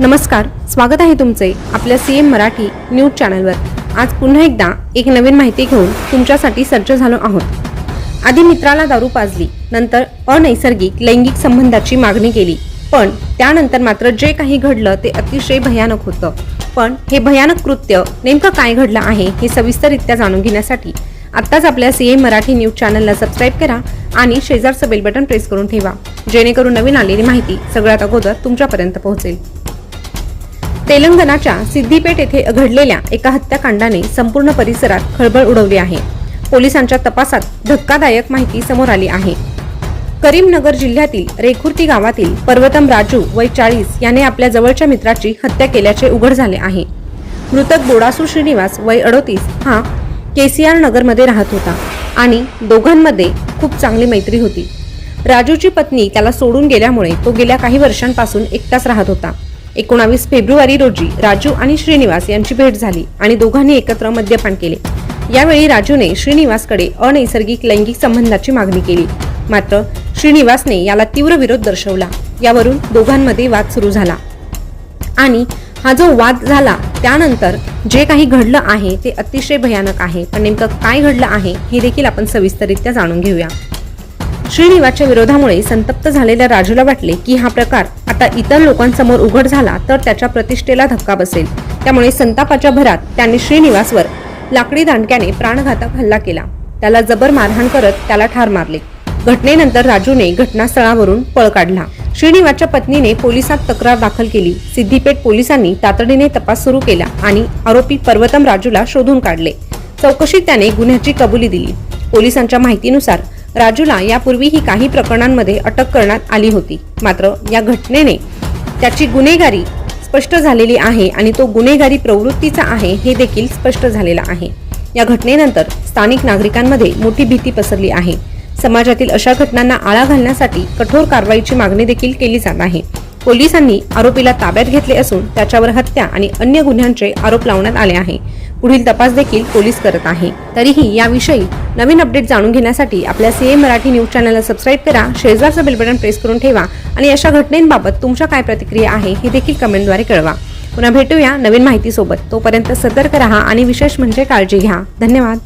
नमस्कार स्वागत आहे तुमचे आपल्या सी एम मराठी न्यूज चॅनलवर. आज पुन्हा एकदा एक नवीन माहिती घेऊन तुमच्यासाठी सज्ज झालो आहोत. आधी मित्राला दारू पाजली नंतर अनैसर्गिक लैंगिक संबंधाची मागणी केली पण त्यानंतर मात्र जे काही घडलं ते अतिशय भयानक होतं. पण हे भयानक कृत्य नेमकं काय घडलं आहे हे सविस्तररित्या जाणून घेण्यासाठी आत्ताच आपल्या सी एम मराठी न्यूज चॅनलला सबस्क्राईब करा आणि शेजारचं बेल बटन प्रेस करून ठेवा जेणेकरून नवीन आलेली माहिती सगळ्यात अगोदर तुमच्यापर्यंत पोहोचेल. तेलंगणाच्या सिद्दीपेठ येथे घडलेल्या एका हत्याकांडाने संपूर्ण परिसरात खळबळ उडवली आहे. पोलिसांच्या तपासात धक्कादायक माहिती समोर आली आहे. करीमनगर जिल्ह्यातील रेखुर्ती गावातील पर्वतम राजू वय चाळीस याने आपल्या जवळच्या मित्राची हत्या केल्याचे उघड झाले आहे. मृतक बोडासू श्रीनिवास वय अडोतीस हा केसीआर नगरमध्ये राहत होता आणि दोघांमध्ये खूप चांगली मैत्री होती. राजूची पत्नी त्याला सोडून गेल्यामुळे तो गेल्या काही वर्षांपासून एकटाच राहत होता. एकोणावीस फेब्रुवारी रोजी राजू आणि श्रीनिवास यांची भेट झाली आणि दोघांनी एकत्र मद्यपान केले. यावेळी राजूने श्रीनिवासकडे अनैसर्गिक लैंगिक संबंधाची मागणी केली. मात्र श्रीनिवासने याला तीव्र विरोध दर्शवला. यावरून दोघांमध्ये वाद सुरू झाला. आणि हा जो वाद झाला त्यानंतर जे काही घडलं आहे ते अतिशय भयानक आहे. पण नेमकं काय घडलं आहे हे देखील आपण सविस्तरित्या जाणून घेऊया. श्रीनिवासच्या विरोधामुळे संतप्त झालेल्या राजूला वाटले की हा प्रकार आता इतर लोकांसमोर उघड झाला तर त्याच्या प्रतिष्ठेला धक्का बसेल. त्यामुळे संतापाच्या भरात त्यांनी श्रीनिवासवर लाकडी दांडक्याने प्राणघातक हल्ला केला. त्याला जबर मारहाण करत त्याला ठार मारले. घटनेनंतर राजूने घटनास्थळावरून पळ काढला. श्रीनिवासच्या पत्नीने पोलिसात तक्रार दाखल केली. सिद्धीपेठ पोलिसांनी तातडीने तपास सुरू केला आणि आरोपी पर्वतम राजूला शोधून काढले. चौकशीत त्याने गुन्ह्याची कबुली दिली. पोलिसांच्या माहितीनुसार राजूला यापूर्वीही काही प्रकरणांमध्ये अटक करण्यात आली होती. मात्र या घटनेने त्याची गुन्हेगारी स्पष्ट झालेली आहे आणि तो गुन्हेगारी प्रवृत्तीचा आहे हे देखील स्पष्ट झालेलं आहे. या घटनेनंतर स्थानिक नागरिकांमध्ये मोठी भीती पसरली आहे. समाजातील अशा घटनांना आळा घालण्यासाठी कठोर कारवाईची मागणी देखील केली जात आहे. पोलिसांनी आरोपीला ताब्यात घेतले असून त्याच्यावर हत्या आणि अन्य गुन्ह्यांचे आरोप लावण्यात आले आहे. पुढील तपास देखील पोलीस करत आहे. तरीही याविषयी नवीन अपडेट जाणून घेण्यासाठी आपल्या सीए मराठी न्यूज चॅनलला सबस्क्राईब करा शेजारचं बेल बटन प्रेस करून ठेवा आणि अशा घटनेंबाबत तुमच्या काय प्रतिक्रिया आहे हे देखील कमेंटद्वारे कळवा. पुन्हा भेटूया नवीन माहितीसोबत. तोपर्यंत सतर्क राहा आणि विशेष म्हणजे काळजी घ्या. धन्यवाद.